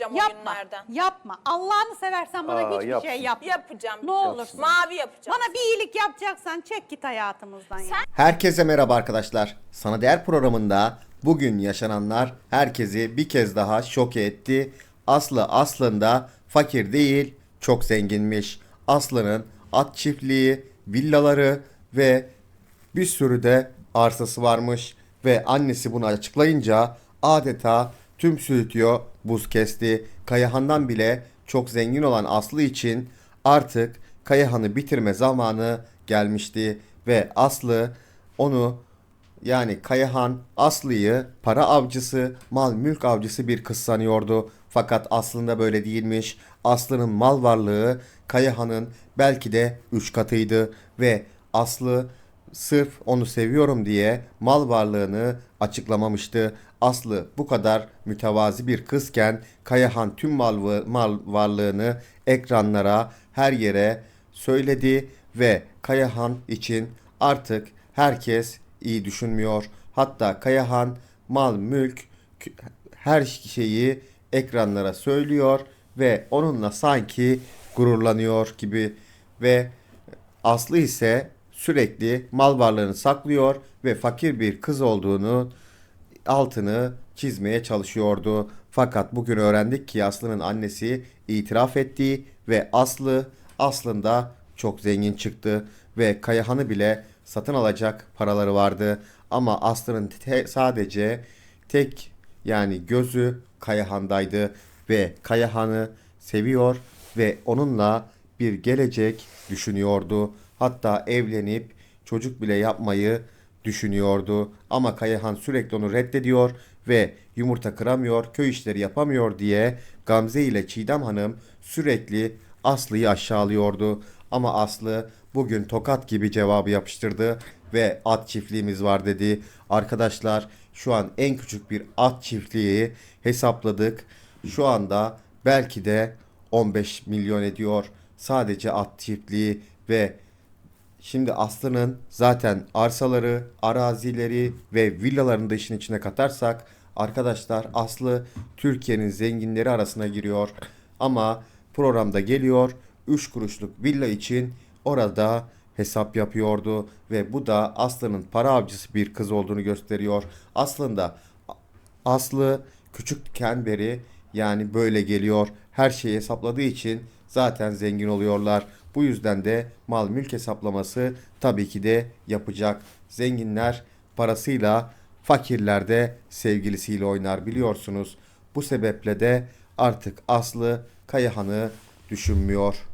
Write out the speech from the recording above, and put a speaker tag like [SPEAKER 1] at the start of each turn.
[SPEAKER 1] yapacağım
[SPEAKER 2] Yapma. Yapma. Allah'ını seversen bana
[SPEAKER 3] Aa,
[SPEAKER 2] hiçbir
[SPEAKER 3] yapsın.
[SPEAKER 2] şey yapma.
[SPEAKER 1] Yapacağım.
[SPEAKER 2] Ne olursun.
[SPEAKER 1] Mavi yapacağım.
[SPEAKER 2] Bana bir iyilik yapacaksan çek git hayatımızdan ya.
[SPEAKER 3] Herkese merhaba arkadaşlar. Sana Değer programında bugün yaşananlar herkesi bir kez daha şok etti. Aslı aslında fakir değil, çok zenginmiş. Aslı'nın at çiftliği, villaları ve bir sürü de arsası varmış ve annesi bunu açıklayınca adeta tüm stüdyo buz kesti. Kayahan'dan bile çok zengin olan Aslı için artık Kayahan'ı bitirme zamanı gelmişti ve Aslı onu yani Kayahan Aslı'yı para avcısı, mal mülk avcısı bir kız sanıyordu. Fakat aslında böyle değilmiş. Aslı'nın mal varlığı Kayahan'ın belki de 3 katıydı ve Aslı sırf onu seviyorum diye mal varlığını açıklamamıştı. Aslı bu kadar mütevazi bir kızken Kayahan tüm mal, mal varlığını ekranlara, her yere söyledi ve Kayahan için artık herkes iyi düşünmüyor. Hatta Kayahan mal, mülk, her şeyi ekranlara söylüyor ve onunla sanki gururlanıyor gibi ve Aslı ise sürekli mal varlığını saklıyor ve fakir bir kız olduğunu altını çizmeye çalışıyordu. Fakat bugün öğrendik ki Aslı'nın annesi itiraf etti ve Aslı aslında çok zengin çıktı ve Kayahan'ı bile satın alacak paraları vardı. Ama Aslı'nın te- sadece tek yani gözü Kayahan'daydı ve Kayahan'ı seviyor ve onunla bir gelecek düşünüyordu. Hatta evlenip çocuk bile yapmayı düşünüyordu. Ama Kayahan sürekli onu reddediyor ve yumurta kıramıyor, köy işleri yapamıyor diye Gamze ile Çiğdem Hanım sürekli Aslı'yı aşağılıyordu. Ama Aslı bugün tokat gibi cevabı yapıştırdı ve at çiftliğimiz var dedi. Arkadaşlar şu an en küçük bir at çiftliği hesapladık. Şu anda belki de 15 milyon ediyor. Sadece at çiftliği ve Şimdi Aslı'nın zaten arsaları, arazileri ve villalarını da işin içine katarsak arkadaşlar Aslı Türkiye'nin zenginleri arasına giriyor. Ama programda geliyor 3 kuruşluk villa için orada hesap yapıyordu ve bu da Aslı'nın para avcısı bir kız olduğunu gösteriyor. Aslında Aslı küçükken beri yani böyle geliyor. Her şeyi hesapladığı için zaten zengin oluyorlar. Bu yüzden de mal mülk hesaplaması tabii ki de yapacak. Zenginler parasıyla, fakirler de sevgilisiyle oynar biliyorsunuz. Bu sebeple de artık Aslı Kayahan'ı düşünmüyor.